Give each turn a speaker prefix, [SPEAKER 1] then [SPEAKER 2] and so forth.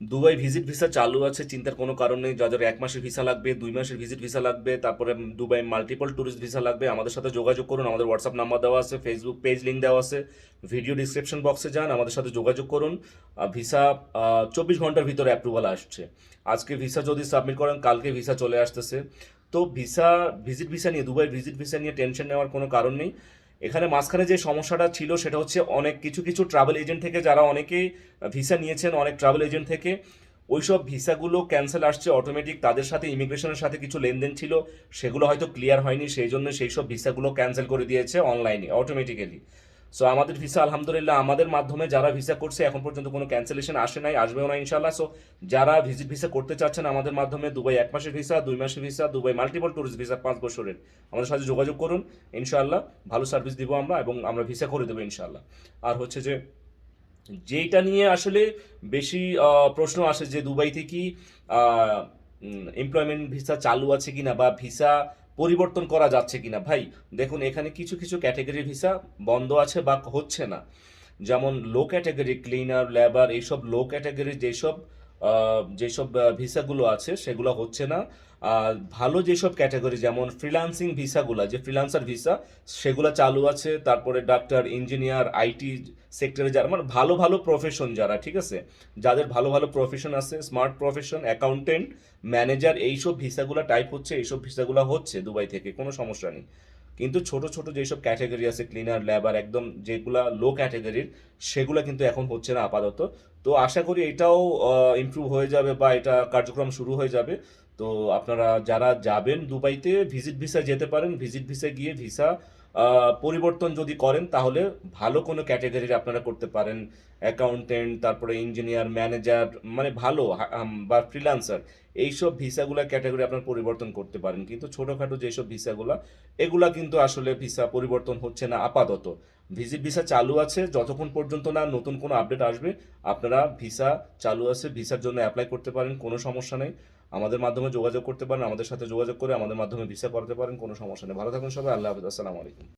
[SPEAKER 1] Dubai visit visa চালু আছে, চিন্তার কোনো কারণ নেই। যাদের এক মাসের ভিসা লাগবে, দুই মাসের ভিজিট ভিসা লাগবে, তারপরে দুবাই মাল্টিপল ট্যুরিস্ট ভিসা লাগবে। আমাদের সাথে যোগাযোগ করুন, আমাদের হোয়াটসঅ্যাপ নাম্বার দেওয়া আছে ফেসবুক পেজ লিঙ্ক দেওয়া আছে। ভিডিও ডিসক্রিপশন বক্সে যান, আমাদের সাথে যোগাযোগ করুন। ভিসা চব্বিশ ঘণ্টার ভিতরে অ্যাপ্রুভাল আসছে। আজকে ভিসা যদি সাবমিট করেন, কালকে ভিসা চলে আসতেছে। তো ভিসা ভিজিট ভিসা নিয়ে, দুবাই ভিজিট ভিসা নিয়ে টেনশন নেওয়ার কোনো কারণ নেই। এখানে মাঝখানে যে সমস্যাটা ছিল সেটা হচ্ছে অনেক কিছু কিছু ট্রাভেল এজেন্ট থেকে যারা অনেকেই ভিসা নিয়েছেন, অনেক ট্রাভেল এজেন্ট থেকে, ওইসব ভিসাগুলো ক্যান্সেল আসছে অটোমেটিক তাদের সাথে ইমিগ্রেশনের সাথে কিছু লেনদেন ছিল, সেগুলো হয়তো ক্লিয়ার হয়নি, সেই জন্য সেই সব ভিসাগুলো ক্যান্সেল করে দিয়েছে অনলাইনে অটোমেটিক্যালি সো আমাদের ভিসা আলহামদুলিল্লাহ, আমাদের মাধ্যমে যারা ভিসা করছে, এখন পর্যন্ত কোনো ক্যান্সেলেশন আসে নাই, আসবেও না ইনশাল্লাহ সো যারা ভিজিট ভিসা করতে চাচ্ছেন, আমাদের মাধ্যমে দুবাই এক মাসের ভিসা দুই মাসের visa Dubai multiple tourist visa পাঁচ বছরের। আমাদের সাথে যোগাযোগ করুন ইনশাল্লাহ ভালো সার্ভিস দিব আমরা এবং আমরা ভিসা করে দেবো ইনশাল্লাহ আর হচ্ছে যে যেটা নিয়ে আসলে বেশি প্রশ্ন আসে যে দুবাই থেকে এমপ্লয়মেন্ট ভিসা চালু আছে কিনা বা ভিসা পরিবর্তন করা যাচ্ছে কিনা, ভাই, দেখুন, এখানে কিছু কিছু ক্যাটাগরি ভিসা বন্ধ আছে বা হচ্ছে না। যেমন লো ক্যাটাগরি ক্লিনার লেবার এইসব লো ক্যাটাগরি যেসব যেসব ভিসাগুলো আছে সেগুলো হচ্ছে না। ভালো যেসব ক্যাটাগরি, যেমন ফ্রিল্যান্সিং ভিসাগুলো, যে ফ্রিল্যান্সার ভিসা, সেগুলো চালু আছে। তারপরে ডাক্তার ইঞ্জিনিয়ার আইটি সেক্টরে যারা মানে ভালো ভালো প্রফেশন যারা, ঠিক আছে? যাদের ভালো ভালো প্রফেশন আছে স্মার্ট প্রফেশন অ্যাকাউন্টেন্ট ম্যানেজার এইসব ভিসাগুলো টাইপ হচ্ছে, এইসব ভিসাগুলো হচ্ছে দুবাই থেকে, কোনো সমস্যা নেই। কিন্তু ছোট ছোট যেসব ক্যাটাগরি আছে ক্লিনার লেবার একদম যেগুলা লো ক্যাটাগরির সেগুলো কিন্তু এখন হচ্ছে না আপাতত। তো আশা করি এটাও ইমপ্রুভ হয়ে যাবে বা এটা কার্যক্রম শুরু হয়ে যাবে। তো আপনারা যারা যাবেন দুবাইতে ভিজিট ভিসা যেতে পারেন ভিজিট ভিসা গিয়ে ভিসা পরিবর্তন যদি করেন, তাহলে ভালো কোনো ক্যাটাগরির আপনারা করতে পারেন। অ্যাকাউন্টেন্ট তারপরে ইঞ্জিনিয়ার ম্যানেজার মানে ভালো বা ফ্রিল্যান্সার এইসব ভিসাগুলো ক্যাটাগরি আপনার পরিবর্তন করতে পারেন। কিন্তু ছোটোখাটো যেসব ভিসাগুলো এগুলা কিন্তু আসলে ভিসা পরিবর্তন হচ্ছে না, আপাতত। ভিজিট ভিসা চালু আছে, যতক্ষণ পর্যন্ত না নতুন কোনো আপডেট আসবে, আপনারা ভিসা চালু আছে ভিসার জন্য অ্যাপ্লাই করতে পারেন, কোনো সমস্যা নেই। আমাদের মাধ্যমে যোগাযোগ করতে পারেন, আমাদের সাথে যোগাযোগ করে আমাদের মাধ্যমে ভিসা করতে পারেন, কোনো সমস্যা নেই। ভালো থাকুন সবাই, আল্লাহ হাফিজ, আসসালামু আলাইকুম।